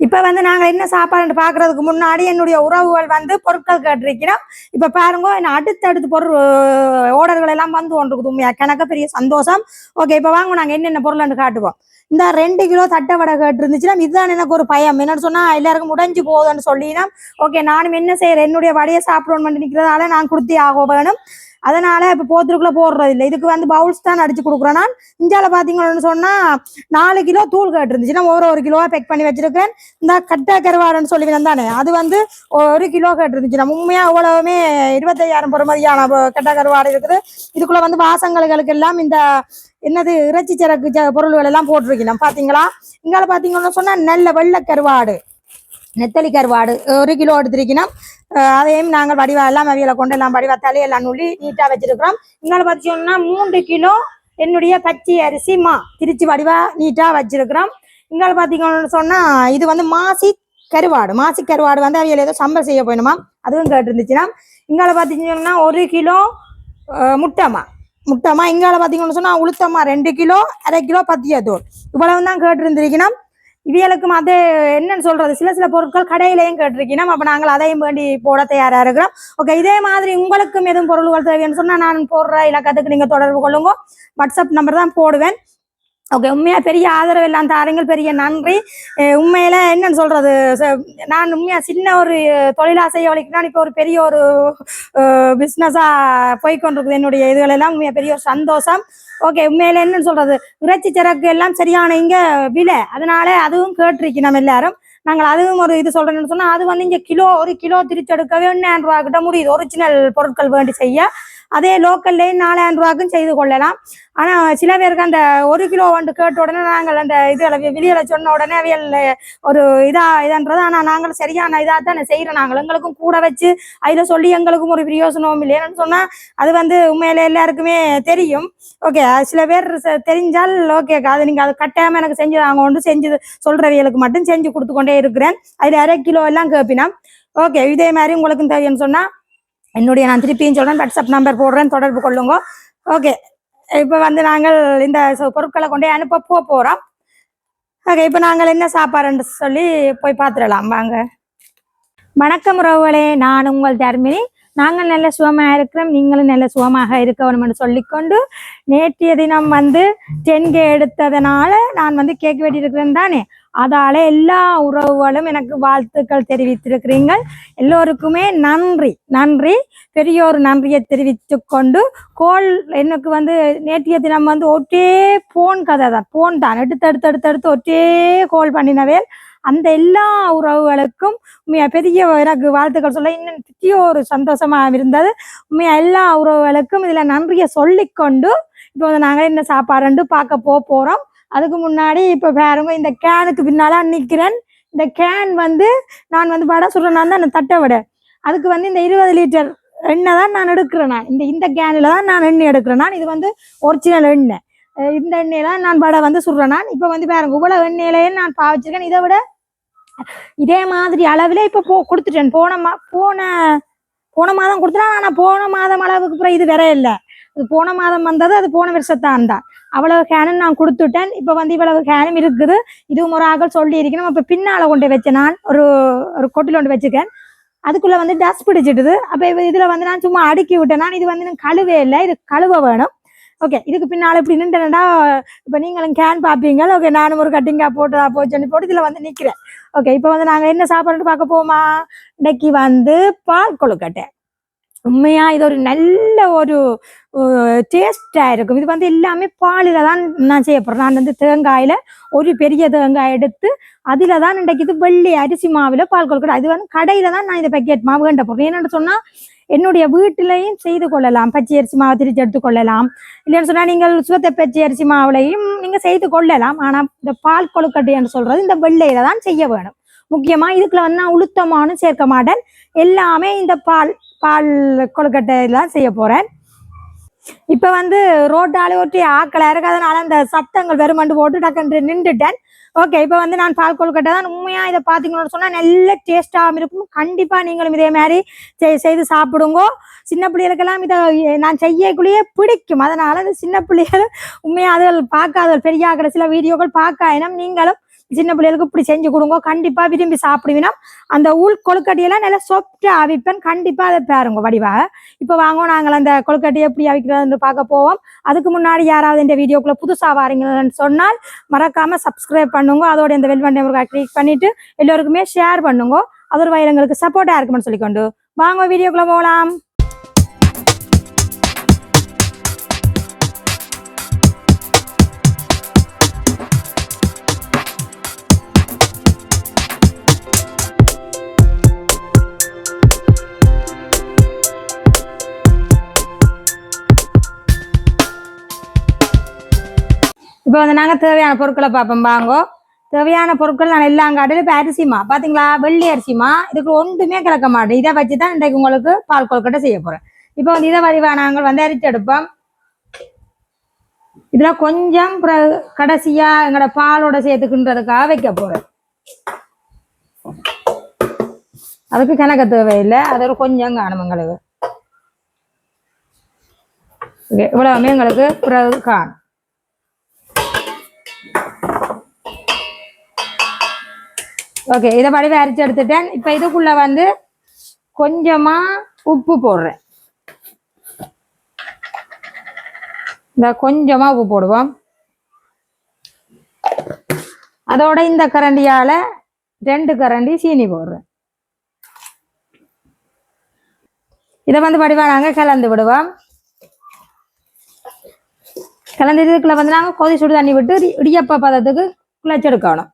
இப்ப வந்து நாங்க என்ன சாப்பாடு பாக்குறதுக்கு முன்னாடி என்னுடைய உறவுகள் வந்து பொருட்கள் கேட்டிருக்கிறோம். இப்ப பாருங்க என்ன அடுத்தடுத்து பொருள் ஓர்டர்கள் எல்லாம் வந்து ஒன்று உண்மையா? கணக்க பெரிய சந்தோஷம். ஓகே இப்ப வாங்க நாங்க என்னென்ன பொருள்னு காட்டுவோம். இந்த ரெண்டு கிலோ தட்டை வடை கேட்டுருந்துச்சுன்னா இதுதான் எனக்கு ஒரு பயம். என்னன்னு சொன்னா எல்லாருக்கும் முடிஞ்சு போகுதுன்னு சொல்லினா ஓகே நானும் என்ன செய்யறேன்? என்னுடைய வடையை சாப்பிடணும்னு நிற்கிறதால நான் கொடுத்தே ஆக வேணும் அதனால இப்போ போத்துருக்குள்ள போடுறது இல்லை இதுக்கு வந்து பவுல்ஸ் தான் அடிச்சு கொடுக்குறேன் நான் இந்தியாவில் பார்த்தீங்கன்னு சொன்னா நாலு கிலோ தூள் கேட்டுருந்துச்சு. நான் ஒரு ஒரு கிலோவாக பேக் பண்ணி வச்சிருக்கேன். இந்த கட்டை கருவாடுன்னு சொல்லி தானே. அது வந்து ஒரு கிலோ கேட்டுருந்துச்சு. நம்ம உண்மையாக அவ்வளவுமே இருபத்தையாயிரம் பொறுமதியான கட்டை கருவாடு இருக்குது. இதுக்குள்ள வந்து வாசங்களுக்கு எல்லாம் இந்த என்னது இறைச்சி சரக்கு ச- பொருள்கள் எல்லாம் போட்டிருக்கணும் பாத்தீங்களா? இங்கால பாத்தீங்கன்னு சொன்னா நல்ல வெள்ளை கருவாடு நெத்தலி கருவாடு ஒரு கிலோ எடுத்திருக்கணும் அதையும் நாங்கள் வடிவா எல்லாம் அவியலை கொண்டு எல்லாம் வடிவா தலையெல்லாம் நுள்ளி நீட்டா வச்சிருக்கிறோம். இங்கால பார்த்தீங்கன்னா மூன்று கிலோ என்னுடைய பச்சை அரிசி மா திருச்சி வடிவா நீட்டா வச்சிருக்கிறோம். இங்கே பார்த்தீங்கன்னு சொன்னால் இது வந்து மாசி கருவாடு மாசி கருவாடு வந்து அவியல் ஏதோ சம்பல் செய்ய போயணுமா அதுவும் கேட்டுருந்துச்சுன்னா இங்கால பார்த்தீங்கன்னா ஒரு கிலோ முட்டைமா முட்டைமா இங்கால பார்த்தீங்கன்னு சொன்னால் உளுத்தம்மா ரெண்டு கிலோ அரை கிலோ பத்தியத்தூள். இவ்வளவு தான் கேட்டுருந்துருக்கீங்கன்னா இவியலுக்கும் அது என்னன்னு சொல்றது? சில சில பொருட்கள் கடையிலையும் கேட்டிருக்கணும் அப்ப நாங்கள் அதையும் வேண்டி போட தயாரா இருக்கிறோம். ஓகே இதே மாதிரி உங்களுக்கும் எதுவும் பொருள்கள் தேவைன்னு சொன்னா நான் போடுற இலக்கத்துக்கு நீங்க தொடர்பு கொள்ளுங்க. வாட்ஸ்அப் நம்பர் தான் போடுவேன். ஓகே உண்மையா பெரிய ஆதரவு எல்லாம் தாருங்கள் பெரிய நன்றி. உண்மையில என்னன்னு சொல்றது? ச- நான் உண்மையா சின்ன ஒரு தொழிலாசையை வலிக்கிறான் இப்போ ஒரு பெரிய ஒரு பிஸ்னஸா போய்கொண்டிருக்குது என்னுடைய இதுகள் எல்லாம் உண்மையா பெரிய ஒரு சந்தோஷம். ஓகே உண்மையில என்னன்னு சொல்றது? இறைச்சி சரக்கு எல்லாம் சரியான இங்க விலை. அதனால அதுவும் கேட்டிருக்கு நம்ம எல்லாரும். நாங்கள் அதுவும் ஒரு இது சொல்றேன்னு சொன்னா அது வந்து இங்க கிலோ ஒரு கிலோ திருச்செடுக்கவே ஒன்னு ரூபா கிட்ட முடியுது. ஒரிஜினல் பொருட்கள் வேண்டி செய்ய. அதே லோக்கல்லே நாலாயிரம் ரூபாய்க்கும் செய்து கொள்ளலாம். ஆனால் சில பேருக்கு அந்த ஒரு கிலோ வந்து கேட்ட உடனே நாங்கள் அந்த இது வெளியில் சொன்ன உடனே அவியல் ஒரு இதாக இதன்றது. ஆனால் நாங்கள் சரியான இதாக தான் செய்கிறோம். நாங்கள் எங்களுக்கும் கூட வச்சு அதில் சொல்லி எங்களுக்கும் ஒரு பிரயோசனமும் இல்லைன்னு சொன்னால் அது வந்து உண்மையில எல்லாருக்குமே தெரியும். ஓகே சில பேர் தெரிஞ்சால் ஓகே அது நீங்கள் அது கட்டாயமாக எனக்கு செஞ்சு அவங்க ஒன்று செஞ்சு சொல்கிறவியலுக்கு மட்டும் செஞ்சு கொடுத்து கொண்டே இருக்கிறேன். அதில் அரை கிலோ எல்லாம் கேப்பினா ஓகே இதே மாதிரி உங்களுக்கும் தேவைன்னு சொன்னால் என்னுடைய நான் திருப்பியும் சொல்றேன் வாட்ஸ்அப் நம்பர் போடுறேன் தொடர்பு கொள்ளுங்க. ஓகே இப்போ வந்து நாங்கள் இந்த பொருட்களை கொண்டே அனுப்ப போக போறோம். ஓகே இப்போ நாங்கள் என்ன சாப்பாடுன்னு சொல்லி போய் பார்த்துடலாம். வாங்க. வணக்கம் ரோவலே நான் உங்கள் தர்மினி. நாங்கள் நல்ல சுகமாக இருக்கிறோம் நீங்களும் நல்ல சுகமாக இருக்க வேணும்னு சொல்லிக்கொண்டு நேற்றைய தினம் வந்து டென்கே எடுத்ததுனால நான் வந்து கேக் வெட்டியிருக்கிறேன் தானே. அதால எல்லா உறவுகளும் எனக்கு வாழ்த்துக்கள் தெரிவித்திருக்கிறீங்க எல்லோருக்குமே நன்றி நன்றி. பெரிய ஒரு நன்றியை தெரிவித்து கொண்டு கோல் எனக்கு வந்து நேற்றைய தினம் வந்து ஒட்டே போன் கதை தான் போன் தான். எடுத்து எடுத்து எடுத்து எடுத்து ஒட்டே கோல் பண்ணினவேல் அந்த எல்லா உறவுகளுக்கும் உண்மையா பெரிய எனக்கு வாழ்த்துக்கள் சொல்ல இன்னும் பெரிய ஒரு சந்தோஷமா இருந்தது. உண்மையா எல்லா உறவுகளுக்கும் இதுல நன்றியை சொல்லிக்கொண்டு இப்போ வந்து நாங்கள் என்ன சாப்பாடுன்னு பார்க்க போக போறோம். அதுக்கு முன்னாடி இப்போ பாருங்க இந்த கேனுக்கு பின்னால நிற்கிறேன் இந்த கேன் வந்து நான் வந்து வடை சுடுறேன். தான் அந்த தட்டை வடை. அதுக்கு வந்து இந்த இருபது லிட்டர் எண்ணெய் தான் நான் எடுக்கிறேன் நான். இந்த இந்த கேனில் தான் நான் எண்ணெய் எடுக்கிறேன். நான் இது வந்து ஒரிஜினல் எண்ணெய். இந்த இந்த தான் நான் வடை வந்து சுடுறேன் நான். இப்போ வந்து பாருங்க இவ்வளோ எண்ணெயிலேயே நான் பாவிச்சிருக்கேன். இதை விட இதே மாதிரி அளவில் இப்போ போ கொடுத்துட்டேன். போன மா போன போன மாதம் கொடுத்துட்டேன் ஆனால் போன மாதம் அளவுக்கு அப்புறம் இது வேற இல்லை. இது போன மாதம் வந்தது அது போன வருஷத்தான் தான். அவ்வளவு கேனும் நான் கொடுத்துட்டேன். இப்போ வந்து இவ்வளவு கேனும் இருக்குது. இது முறாக சொல்லி இருக்கணும். இப்போ பின்னால கொண்டு வச்சேன் நான் ஒரு ஒரு கொட்டில் கொண்டு வச்சுக்கேன். அதுக்குள்ள வந்து டஸ்ட் பிடிச்சிட்டுது. அப்போ இதுல வந்து நான் சும்மா அடுக்கி விட்டேன். நான் இது வந்து எனக்கு கழுவே இல்லை. இது கழுவ வேணும். ஓகே இதுக்கு பின்னால் இப்படி நின்றுடா இப்போ நீங்களும் கேன் பார்ப்பீங்க. ஓகே நானும் ஒரு கட்டிங்கா போட்டதா போச்சுன்னு போட்டு இதில் வந்து நிற்கிறேன் ஓகே இப்போ வந்து நாங்கள் என்ன சாப்பாடுன்னு பார்க்க போமா இன்னைக்கு வந்து பால் கொழுக்கட்டை. உண்மையா இது ஒரு நல்ல ஒரு டேஸ்டா இருக்கும். இது வந்து எல்லாமே பாலில தான் நான் செய்ய நான் வந்து தேங்காயில ஒரு பெரிய தேங்காய் எடுத்து அதில் தான் இன்றைக்கு இது வெள்ளி அரிசி மாவில் பால் கொழுக்கட்டை. அது வந்து கடையில தான் நான் இந்த பேக்கெட் மாவு கண்ட போறேன். என்னன்னு சொன்னா என்னுடைய வீட்டிலையும் செய்து கொள்ளலாம். பச்சை அரிசி மாவு திரிச்சு எடுத்துக்கொள்ளலாம் இல்லைன்னு சொன்னா நீங்கள் சுவத்தை பச்சை அரிசி மாவுலையும் நீங்க செய்து கொள்ளலாம். ஆனா இந்த பால் கொழுக்கட்டைன்னு சொல்றது இந்த வெள்ளையில தான் செய்ய வேணும். முக்கியமா இதுக்குள்ள வந்து நான் உளுத்தமானும் சேர்க்க மாட்டேன். எல்லாமே இந்த பால் பால் கொழுக்கட்டையெல்லாம் செய்ய போறேன். இப்ப வந்து ரோட்டாலே ஒட்டி ஆக்களா இருக்கு அதனால அந்த சத்தங்கள் வெறுமண்டு போட்டு டக்குன்னு நின்றுட்டேன். ஓகே இப்போ வந்து நான் பால் கொழுக்கட்டை தான் உண்மையாக இதை பார்த்தீங்கன்னு சொன்னால் நல்ல டேஸ்ட்டாகவும் இருக்கும் கண்டிப்பாக நீங்களும் இதே மாதிரி செய்- செய்து சாப்பிடுங்க. சின்ன பிள்ளைகளுக்கெல்லாம் இதை நான் செய்யக்குள்ளேயே பிடிக்கும். அதனால் இந்த சின்ன பிள்ளைகள் உண்மையாக அதில் பார்க்காத பெரிய ஆக்கிற சில வீடியோக்கள் பார்க்காயினும் நீங்களும் சின்ன பிள்ளைகளுக்கு இப்படி செஞ்சு கொடுங்க கண்டிப்பா விரும்பி சாப்பிடுவீனா அந்த உள் கொழுக்கட்டையெல்லாம் நல்லா சொப்டா அவிப்பேன். கண்டிப்பா அதை பாருங்க வடிவாக இப்போ வாங்க நாங்கள் அந்த கொழுக்கட்டியை எப்படி அவிக்கிறதுன்னு பார்க்க போவோம். அதுக்கு முன்னாடி யாராவது இந்த வீடியோக்குள்ள புதுசா வாரீங்கன்னு சொன்னால் மறக்காம சப்ஸ்கிரைப் பண்ணுங்க. அதோட இந்த வெல்வண்டை பட்டனை கிளிக் பண்ணிட்டு எல்லோருக்குமே ஷேர் பண்ணுங்க. அதோட ஒரு வயல் எங்களுக்கு சப்போர்ட்டா இருக்குமென்னு சொல்லிக்கொண்டு வாங்க வீடியோக்குள்ள போகலாம். இப்போ வந்து நாங்கள் தேவையான பொருட்களை பார்ப்போம். வாங்கோ. தேவையான பொருட்கள் நான் எல்லாம் காட்டிலும் இப்போ அரிசிமா? பார்த்தீங்களா வெள்ளி அரிசிமா? இதுக்கு ஒன்றுமே கிடக்க மாட்டேன். இதை வச்சு தான் இன்றைக்கு உங்களுக்கு பால் கொழுக்கட்டை செய்ய போகிறேன் இப்போ வந்து இதை வரிவா நாங்கள் வந்து அரிச்சு எடுப்போம். இதில் கொஞ்சம் கடைசியாக எங்களோட பாலோட சேர்த்துக்குன்றதுக்காக வைக்க போகிறேன் அதுக்கு கணக்க தேவையில்லை. அது ஒரு கொஞ்சம் காணும் எங்களுக்கு. ஓகே இவ்வளவுமே எங்களுக்கு பிறகு காணும். ஓகே இதை வடிவை அரைச்சி எடுத்துட்டேன் இப்போ இதுக்குள்ள வந்து கொஞ்சமா உப்பு போடுறேன். இந்த கொஞ்சமா உப்பு போடுவோம். அதோட இந்த கரண்டியால ரெண்டு கரண்டி சீனி போடுறேன். இதை வந்து வடிவா நாங்க கலந்து விடுவோம். கலந்து இதுக்குள்ள வந்து நாங்க கொதி சுடு தண்ணி விட்டு இடியப்ப பதத்துக்கு குளச்செடுக்கணும்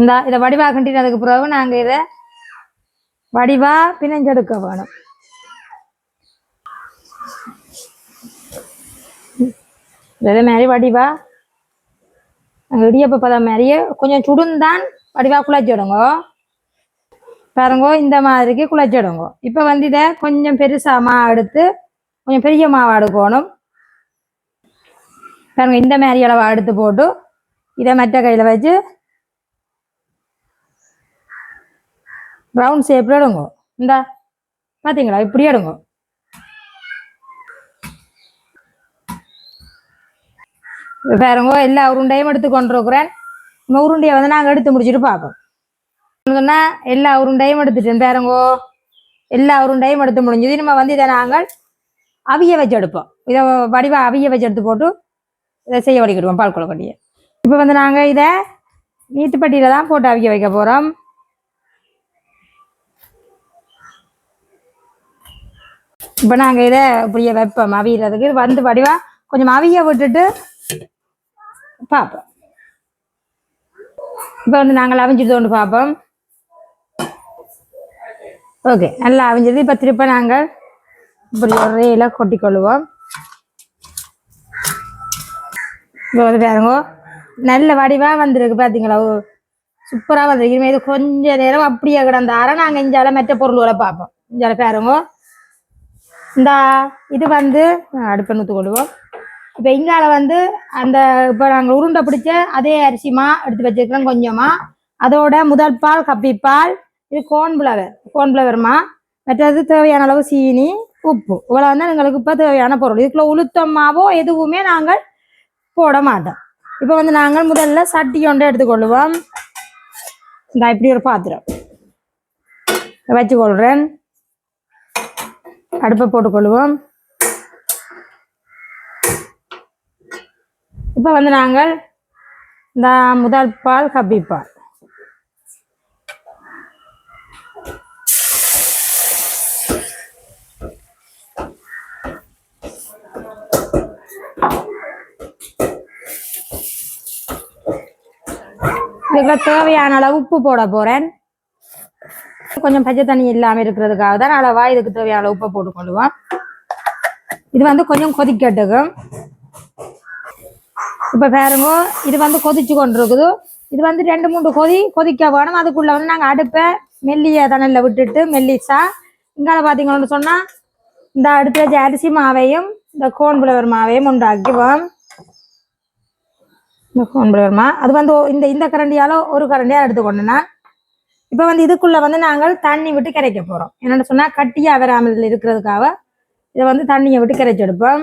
இந்த இதை வடிவாக கண்டினதுக்கு பிறகு நாங்கள் இதை வடிவாக பிணைஞ்செடுக்க வேணும். இதே மாதிரி வடிவா நாங்கள் இடியப்ப பதம் மாதிரியே கொஞ்சம் சுடுந்தான் வடிவாக குழைச்சிடுங்க. பாருங்க இந்த மாதிரிக்கு குழைச்சிடுங்க. இப்போ வந்து இதை கொஞ்சம் பெருசாக மாவு எடுத்து கொஞ்சம் பெரிய மாவு எடுக்கணும் பாருங்க இந்த மாதிரி அளவு எடுத்து போட்டு இதை மற்ற கையில் வச்சு ரவுண்ட் ஷேப்பில் எடுங்க. இந்த பார்த்தீங்களா இப்படி எடுங்க. பாருங்க எல்லா உருண்டையும் எடுத்து கொண்டிருக்கிறேன். இந்த உருண்டையை வந்து நாங்கள் எடுத்து முடிச்சுட்டு பார்ப்போம். சொன்னா எல்லா உருண்டையும் எடுத்துட்டேன் பாருங்கோ. எல்லா உருண்டையும் எடுத்து முடிஞ்சது. நம்ம வந்து இதை நாங்கள் அவிய வச்சு எடுப்போம். இதை வடிவா அவிய வச்சு எடுத்து போட்டு இதை செய்ய வடிக்கிடுவோம் பால் கொழுக்கட்டையை. இப்போ வந்து நாங்கள் இதை நீத்துப்பட்டியில தான் போட்டு அவிக்க வைக்க போகிறோம் இப்போ நாங்கள் இதை இப்படியே வைப்போம் அவியறதுக்கு. வந்து வடிவாக கொஞ்சம் அவிய விட்டுட்டு பார்ப்போம். இப்போ வந்து நாங்கள் அவிஞ்சிட்டு கொண்டு பார்ப்போம். ஓகே நல்லா அவிஞ்சது. இப்போ திருப்ப நாங்கள் இப்படி ஒரு ரேல கொட்டிக்கொள்வோம் பாருங்க நல்ல வடிவா வந்திருக்கு பார்த்தீங்களா சூப்பராக வந்திருக்கு. இனிமேல் இது கொஞ்ச நேரம் அப்படியே கிடந்தார நாங்கள் இஞ்சால மற்ற பொருளோட பார்ப்போம். இஞ்சால பாருங்க. இந்த இது வந்து அடுப்பை நூற்று கொள்வோம் இப்போ இங்கால வந்து அந்த இப்போ நாங்கள் உருண்டை பிடிச்ச அதே அரிசிமா எடுத்து வச்சிருக்கிறோம் கொஞ்சமா. அதோட முதல் பால் கப்பி பால் இது கோன்ஃப்ளவர் கோன்ஃப்ளவர்மா மற்றது தேவையான அளவு சீனி உப்பு. இவ்வளோ வந்து எங்களுக்கு இப்போ தேவையான பொருள். இதுக்குள்ள உளுத்தமாவோ எதுவுமே நாங்கள் போட மாட்டோம் இப்போ வந்து நாங்கள் முதல்ல சட்டி ஒன்றை எடுத்துக்கொள்ளுவோம். இந்த இப்படி ஒரு பாத்திரம். வச்சுக்கொள்கிறேன் அடுப்பை போட்டுக்கொள்வோம் இப்போ வந்து நாங்கள் இந்த முதல் பால் கப்பி பால் தேவையான அளவு உப்பு போட போறேன். கொஞ்சம் பச்சை தண்ணி இல்லாம இருக்கிறதுக்காக தான் அளவா இதுக்கு தேவையான அளவு உப்பை போட்டுக்கொள்ளுவோம் இது வந்து கொஞ்சம் கொதிக்கட்டுக்கும் இப்ப பாருங்க இது வந்து கொதிச்சு கொண்டிருக்குது. இது வந்து ரெண்டு மூணு கொதி கொதிக்க வேணும். அதுக்குள்ள வந்து நாங்க அடுப்பை மெல்லிய தணல்ல விட்டுட்டு மெல்லிசா இங்கால பாத்தீங்கன்னு சொன்னா இந்த அடுத்த அரிசி மாவையும் இந்த கோன் புலவர் மாவையும் உண்டாக்குவோம் இந்த வருமா? அது வந்து இந்த இந்த கரண்டியால ஒரு கரண்டியா எடுத்துக்கொண்டேன்னா இப்போ வந்து இதுக்குள்ள வந்து நாங்கள் தண்ணி விட்டு கரைக்க போறோம். என்னென்னு சொன்னா கட்டியா வராமல் இருக்கிறதுக்காக இதை வந்து தண்ணியை விட்டு கரைச்சி எடுப்போம்.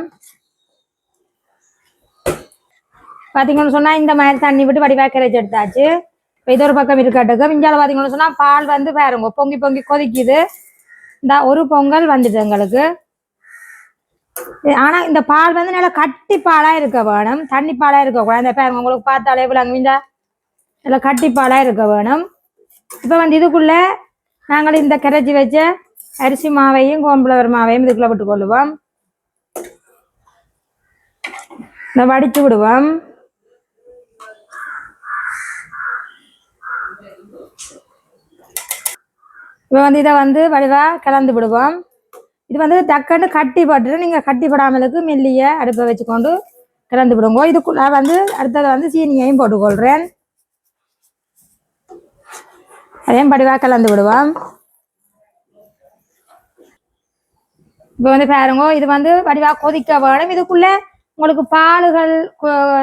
பாத்தீங்கன்னு சொன்னா இந்த மாதிரி தண்ணி விட்டு வடிவாக கரைச்சி எடுத்தாச்சு. இப்போ இது ஒரு பக்கம் இருக்கட்டுக்கு மிஞ்சால பாத்தீங்கன்னு சொன்னா பால் வந்து பாருங்க பொங்கி பொங்கி கொதிக்குது. இந்த ஒரு பொங்கல் வந்துட்டு எங்களுக்கு. ஆனா இந்த பால் வந்து நல்லா கட்டி பாலா இருக்க வேணும். தண்ணி பாலா இருக்க கூடாது. இந்த பாருங்க உங்களுக்கு பார்த்தாலே விளங்க நல்லா கட்டி பாலா இருக்க வேணும். இப்போ வந்து இதுக்குள்ள நாங்கள் இந்த கரைச்சி வச்ச அரிசி மாவையும் கோம்பளவர் மாவையும் இதுக்குள்ள விட்டு கொள்ளுவோம். இந்த வடிச்சு விடுவோம். இப்போ வந்து இதை வந்து வலிவா கலந்து விடுவோம். இது வந்து டக்குன்னு கட்டி போட்டுட்டு நீங்க கட்டி போடாமலுக்கு மெல்லிய அடுப்பை வச்சுக்கொண்டு கலந்து விடுங்க. இதுக்குள்ள வந்து அடுத்தது வந்து சீனியையும் போட்டுக்கொள்கிறேன் அதையும் படிவாக கலந்து விடுவோம். இப்போ வந்து பாருங்க இது வந்து வடிவா கொதிக்க வேணும். இதுக்குள்ள உங்களுக்கு பாலுகள்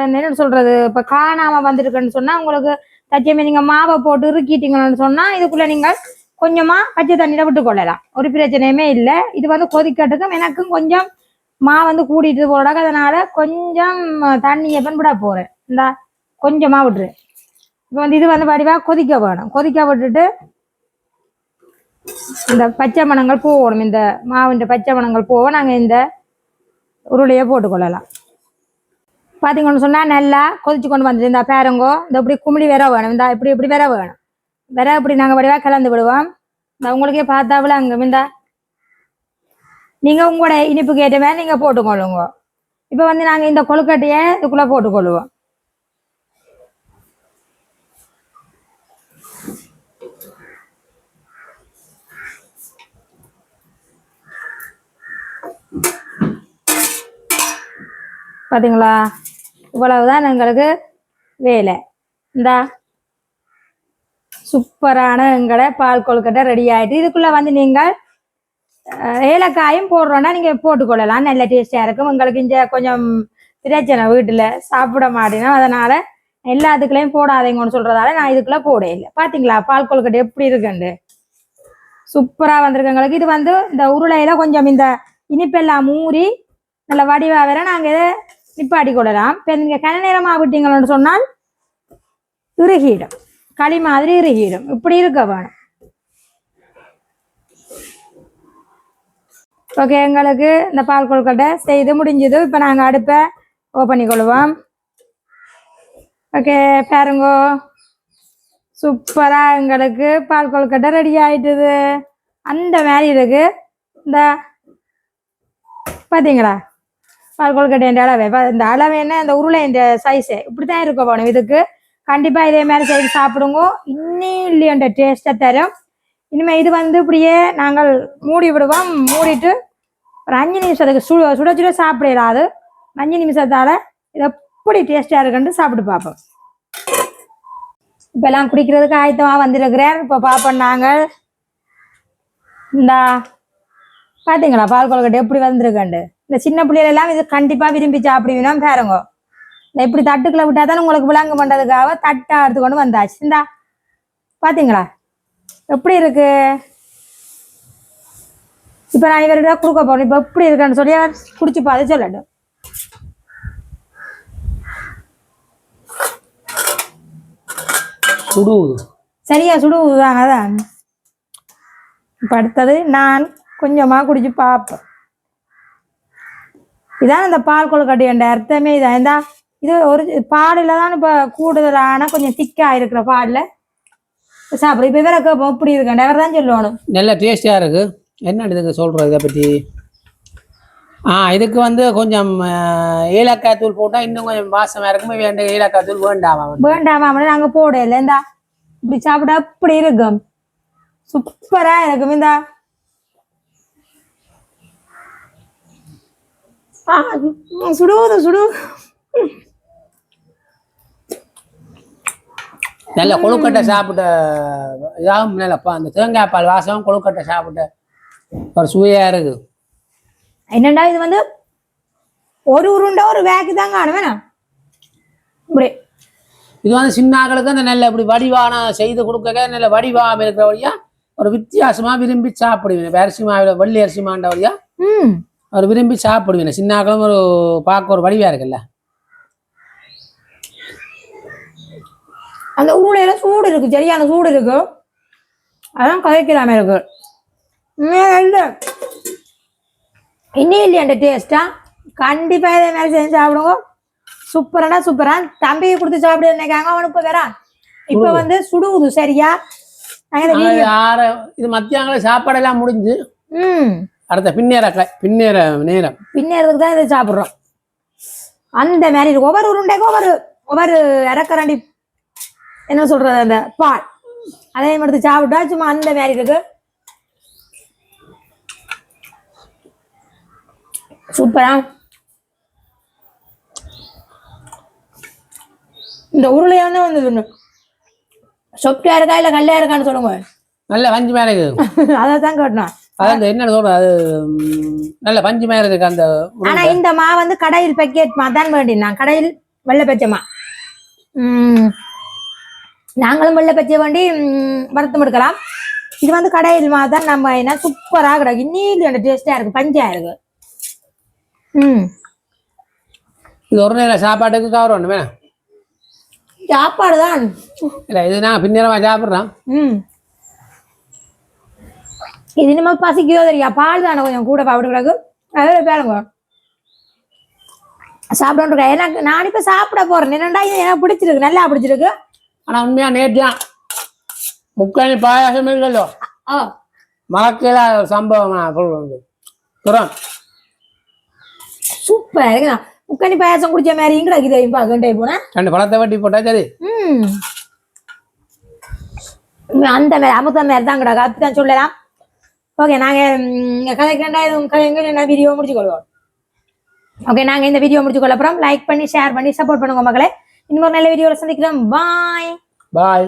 என்ன சொல்றது இப்போ காணாம வந்திருக்குன்னு சொன்னா உங்களுக்கு தச்சியமே நீங்க மாவை போட்டு இறுக்கிட்டீங்கன்னு சொன்னா இதுக்குள்ள நீங்கள் கொஞ்சமா பச்சை தண்ணியில விட்டு கொள்ளலாம் ஒரு பிரச்சனையுமே இல்லை. இது வந்து கொதிக்கட்டுக்கும் எனக்கும் கொஞ்சம் மா வந்து கூடிட்டு போடாக அதனால கொஞ்சம் தண்ணியை விட போறேன். இந்த கொஞ்சமா விட்டுரு. இப்போ வந்து இது வந்து வடிவா கொதிக்க வேணும். கொதிக்க விட்டுட்டு இந்த பச்சை மணங்கள் போகணும். இந்த மாவுன்ற பச்சை மணங்கள் போக நாங்கள் இந்த உருளையை போட்டுக்கொள்ளலாம். பார்த்தீங்கன்னு சொன்னால் நல்லா கொதிச்சு கொண்டு வந்துட்டு இந்த பேரங்கோ இந்த இப்படி குமிழி வேற வேணும். இந்த இப்படி இப்படி வேற வேணும். வேற இப்படி நாங்கள் வடிவா கலந்து விடுவோம். நான் உங்களுக்கே பார்த்தாவில அங்கே விந்தா நீங்கள் உங்களோட இனிப்புக்கு ஏற்ற மாதிரி நீங்கள் போட்டுக்கொள்ளுங்க. இப்போ வந்து நாங்கள் இந்த கொழுக்கட்டையை இதுக்குள்ளே போட்டுக்கொள்ளுவோம். பாத்தீங்களா? இவ்வளவுதான் எங்களுக்கு வேலை. இந்தா. சூப்பரான எங்களை பால் கொழுக்கட்டை ரெடி ஆயிட்டு. இதுக்குள்ள வந்து நீங்கள் ஏலக்காயும் போடுறோன்னா நீங்க போட்டுக்கொள்ளலாம். நல்ல டேஸ்டா இருக்கும். உங்களுக்கு இங்க கொஞ்சம் பிரச்சனை வீட்டுல சாப்பிட மாட்டேனா அதனால எல்லாத்துக்குள்ளேயும் போடாதீங்கன்னு சொல்றதால நான் இதுக்குள்ள போட இல்லை. பாத்தீங்களா? பால் கொழுக்கட்டை எப்படி இருக்குண்டு சூப்பரா வந்திருக்கு எங்களுக்கு. இது வந்து இந்த உருளையில கொஞ்சம் இந்த இனிப்பெல்லாம் மூறி நல்ல வடிவா வேற நாங்க இதை நிப்பாட்டி கொள்ளலாம் இப்போ நீங்க கன நேரமாக விட்டீங்கன்னு சொன்னால் இறுகிடும் களி மாதிரி இறுகிடும் இப்படி இருக்க வேணும். ஓகே எங்களுக்கு இந்த பால் கொழுக்கட்டை செய்து முடிஞ்சது. இப்போ நாங்கள் அடுப்பை ஓ பண்ணிக்கொள்வோம் ஓகே பாருங்கோ. சூப்பராக எங்களுக்கு பால் கொழுக்கட்டை ரெடி ஆயிட்டுது. அந்த மாதிரி இருக்கு. இந்த பார்த்தீங்களா பால் கொழுக்கட்டை அளவு. இந்த அளவு என்ன? இந்த உருளை இந்த சைஸு இப்படி தான் இருக்க போகணும் இதுக்கு. கண்டிப்பாக இதே மாதிரி செய்து சாப்பிடுங்க. இன்னும் இல்லையன்ற டேஸ்ட்டை தரும். இனிமேல் இது வந்து இப்படியே நாங்கள் மூடி விடுவோம். மூடிட்டு ஒரு அஞ்சு நிமிஷத்துக்கு சுட சுட சுட சாப்பிடலாது அஞ்சு நிமிஷத்தால் இது எப்படி டேஸ்ட்டாக இருக்குன்ட்டு சாப்பிட்டு பார்ப்போம். இப்போல்லாம் குடிக்கிறதுக்கு ஆயத்தமாக வந்திருக்கிறேன். இப்போ பார்ப்போம் நாங்கள். இந்தா பார்த்தீங்களா பால் கொழுக்கட்டை எப்படி வந்திருக்கண்டு இந்த சின்ன பிள்ளைகளெல்லாம் இது கண்டிப்பாக விரும்பி சாப்பிடுவீனா பாருங்க. இப்படி தட்டுக்குள்ள விட்டா தான் உங்களுக்கு விளங்க பண்ணுறதுக்காக தட்டா எடுத்துக்கொண்டு வந்தாச்சு. இந்தா பார்த்தீங்களா எப்படி இருக்கு? இப்போ நான் இவர்கிட்ட கொடுக்க போறேன். இப்போ எப்படி இருக்குன்னு சொல்லி குடிச்சு பார்த்து சொல்லட்டும். சரியா சுடுவுதான் அதான். இப்போ அடுத்தது நான் கொஞ்சமாக குடிச்சு பார்ப்பேன். இதான் இந்த பால் கொழுக்கட்டையோட அர்த்தமே இதான். இந்தா இது ஒரு பாலில் தான் இப்போ கூடுதலான கொஞ்சம் திக்காக இருக்கிற பாலில் சாப்பிடும் இப்போ இவரை கேட்போம் இப்படி இருக்கேன். இவர் தான் சொல்லணும். நல்ல டேஸ்டியாக இருக்கு. என்ன இதுக்கு சொல்கிறோம் இதை பற்றி ஆ இதுக்கு வந்து கொஞ்சம் ஏலக்காய் தூள் போட்டால் இன்னும் கொஞ்சம் வாசமாக இருக்கும். வேண்ட ஏலக்காய் தூள் வேண்டாமா? வேண்டாமா? நாங்கள் போடல. இந்தா இப்படி சாப்பிட்டா அப்படி இருக்கும். சூப்பராக இருக்கும். இந்தா. சுடுவது சுடு. நல்ல கொழுக்கட்டை சாப்பிட்ட இதாகும் நல்லப்பா அந்த தேங்காய் பால் வாசம் கொழுக்கட்டை சாப்பிட்ட ஒரு சுவையாக இருக்குது என்னண்டா இது வந்து? ஒரு உருண்டை ஒரு வேக்கு தான் காணும் வேணாம். இப்படி இது வந்து சின்ன ஆக்களுக்கு அந்த நல்ல இப்படி வடிவான செய்து கொடுக்க நல்ல வடிவாக இருக்கிற வழியா ஒரு வித்தியாசமா விரும்பி சாப்பிடுவேன். அரிசி மாவில் வெள்ளி அரிசி மாண்ட வழியா ம். அவர் விரும்பி சாப்பிடுவேன். சின்ன ஆக்களும் ஒரு பார்க்க ஒரு வடிவா இருக்குல்ல. அந்த உருளையில சூடு இருக்கு சரியான சூடு இருக்கு. அதான் கதைக்கலாம இருக்கு. இன்னும் இல்லையா அந்த டேஸ்டா கண்டிப்பா இதே மாதிரி செஞ்சு சாப்பிடுங்க. சூப்பரானா சூப்பரா தம்பியை கொடுத்து சாப்பிடு நினைக்காங்க அவனுக்கு இப்ப வரான் இப்ப வந்து சுடுகுது சரியா? இது மத்தியானம் சாப்பாடெல்லாம் முடிஞ்சு. ம். அடுத்த பின்னேற பின்னேற நேரம். பின்னேறதுக்கு தான் இதை சாப்பிட்றோம். அந்த மாதிரி இருக்கு. ஒவ்வொரு உருண்டைக்கும் ஒவ்வொரு ஒவ்வொரு இறக்கரண்டி என்ன சொல்றது அந்த பால்? அதே மாதிரி சாப்பிட்டா சும்மா அந்த மாதிரி இருக்கு. சூப்பரா? இந்த உருளையா தான் வந்து சொப்பியா இருக்கா இல்ல கல்லையா இருக்கான்னு சொல்லுங்க. நல்ல பஞ்சு மேல இருக்குது அதை தான் கேட்டோம் அதான் என்ன சொல்றது அது ம், நல்ல பஞ்சு மேல இருக்கு அந்த. ஆனா இந்த மா வந்து கடையில் பேக்கெட் மா? தான் வேண்டினா கடையில் வெள்ளை பச்சைமா உம் நாங்களும் வெள்ளை பச்சை வேண்டி உம், வறுத்தம் எடுக்கலாம். இது வந்து கடையில் தான் நம்ம என்ன சூப்பரா கிடக்கு. இன்னிலும் அந்த டேஸ்டா இருக்கு பஞ்சா இருக்கு ம். இது ஒரு நேரம் சாப்பாட்டுக்கு கவர் ஒன்று வேணும் சாப்பாடு தான். இல்லை இது நான் பின்னேரமா சாப்பிட்றோம். ம். இது நம்ம பசிக்கோ தெரியா? பால் தானே கொஞ்சம் கூட பாப்பிட்டு கிடக்கு. அதே பேருங்க. சாப்பிட்டு எனக்கு நான் இப்ப சாப்பிட போறேன். என்னடா இது? எனக்கு பிடிச்சிருக்கு நல்லா பிடிச்சிருக்கு. ஆனா உண்மையா நேத்தியா முக்காணி பாயாசம் இல்லைல்லோ மறக்கல சம்பவம் நான் துறம் சூப்பரா முக்கணி பாயாசம் குடிச்ச மாதிரி இதையும் பார்க்கண்டே போனேன் ரெண்டு பழத்தை வட்டி போட்டா சரி. அந்த மாதிரி அமுத்த மாதிரி தான் கிடக்கு அப்படித்தான் சொல்லலாம். ஓகே நாங்கள் எதுவும் கதைங்க என்ன வீடியோ முடிச்சு கொள்வோம்? ஓகே நாங்கள் இந்த வீடியோ முடிச்சு கொள்ள அப்புறம் லைக் பண்ணி ஷேர் பண்ணி சப்போர்ட் பண்ணுங்க மக்களே. இன்னொரு நல்ல வீடியோவில் சந்திக்கிறோம் பாய் பாய்